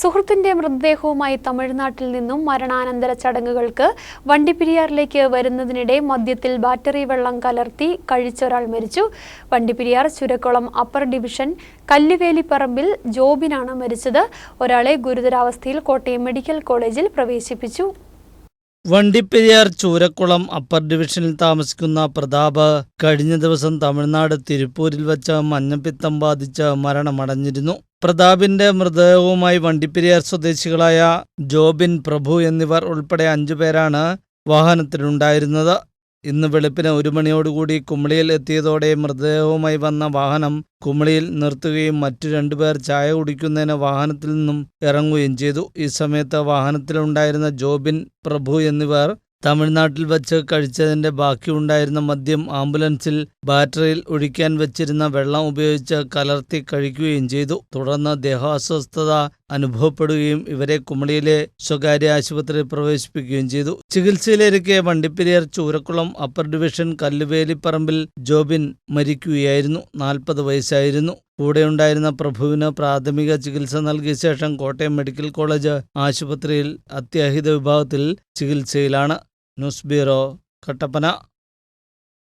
സുഹൃത്തിന്റെ മൃതദേഹവുമായി തമിഴ്നാട്ടിൽ നിന്നും മരണാനന്തര ചടങ്ങുകൾക്ക് വണ്ടിപ്പെരിയാറിലേക്ക് വരുന്നതിനിടെ മദ്യത്തിൽ ബാറ്ററി വെള്ളം കലർത്തി കഴിച്ചൊരാൾ മരിച്ചു. വണ്ടിപ്പെരിയാർ ചുരക്കുളം അപ്പർ ഡിവിഷൻ കല്ലുവേലിപ്പറമ്പിൽ ജോബിനാണ് മരിച്ചത്. ഒരാളെ ഗുരുതരാവസ്ഥയിൽ കോട്ടയം മെഡിക്കൽ കോളേജിൽ പ്രവേശിപ്പിച്ചു. വണ്ടിപ്പെരിയാർ ചൂരക്കുളം അപ്പർ ഡിവിഷനിൽ താമസിക്കുന്ന പ്രതാപ് കഴിഞ്ഞ ദിവസം തമിഴ്നാട് തിരുപ്പൂരിൽ വച്ച് മഞ്ഞപ്പിത്തം ബാധിച്ച് മരണമടഞ്ഞിരുന്നു. പ്രതാപിന്റെ മൃതദേഹവുമായി വണ്ടിപ്പെരിയാർ സ്വദേശികളായ ജോബിൻ പ്രഭു എന്നിവർ ഉൾപ്പെടെ അഞ്ചുപേരാണ് വാഹനത്തിലുണ്ടായിരുന്നത്. ഇന്ന് വെളുപ്പിന് ഒരു മണിയോടുകൂടി കുമളിയിൽ എത്തിയതോടെ മൃതദേഹവുമായി വന്ന വാഹനം കുമളിയിൽ നിർത്തുകയും മറ്റു രണ്ടുപേർ ചായ കുടിക്കുന്നതിന് വാഹനത്തിൽ നിന്നും ഇറങ്ങുകയും ചെയ്തു. ഈ സമയത്ത് വാഹനത്തിലുണ്ടായിരുന്ന ജോബിൻ പ്രഭു എന്നിവർ തമിഴ്നാട്ടിൽ വച്ച് കഴിച്ചതിന്റെ ബാക്കിയുണ്ടായിരുന്ന മദ്യം ആംബുലൻസിൽ ബാറ്ററിയിൽ ഒഴിക്കാൻ വെച്ചിരുന്ന വെള്ളം ഉപയോഗിച്ച് കലർത്തി കഴിക്കുകയും ചെയ്തു. തുടർന്ന് ദേഹാസ്വസ്ഥത അനുഭവപ്പെടുകയും ഇവരെ കുമളിയിലെ സ്വകാര്യ ആശുപത്രിയിൽ പ്രവേശിപ്പിക്കുകയും ചെയ്തു. ചികിത്സയിലിരിക്കെ വണ്ടിപ്പെരിയാർ ചൂരക്കുളം അപ്പർ ഡിവിഷൻ കല്ലുവേലിപ്പറമ്പിൽ ജോബിൻ മരിക്കുകയായിരുന്നു. നാൽപ്പത് വയസ്സായിരുന്നു. കൂടെയുണ്ടായിരുന്ന പ്രഭുവിന് പ്രാഥമിക ചികിത്സ നൽകിയ ശേഷം കോട്ടയം മെഡിക്കൽ കോളേജ് ആശുപത്രിയിൽ അത്യാഹിത വിഭാഗത്തിൽ ചികിത്സയിലാണ്. ನುಸ್ಬಿರೋ ಕಟ್ಟಪ್ಪನ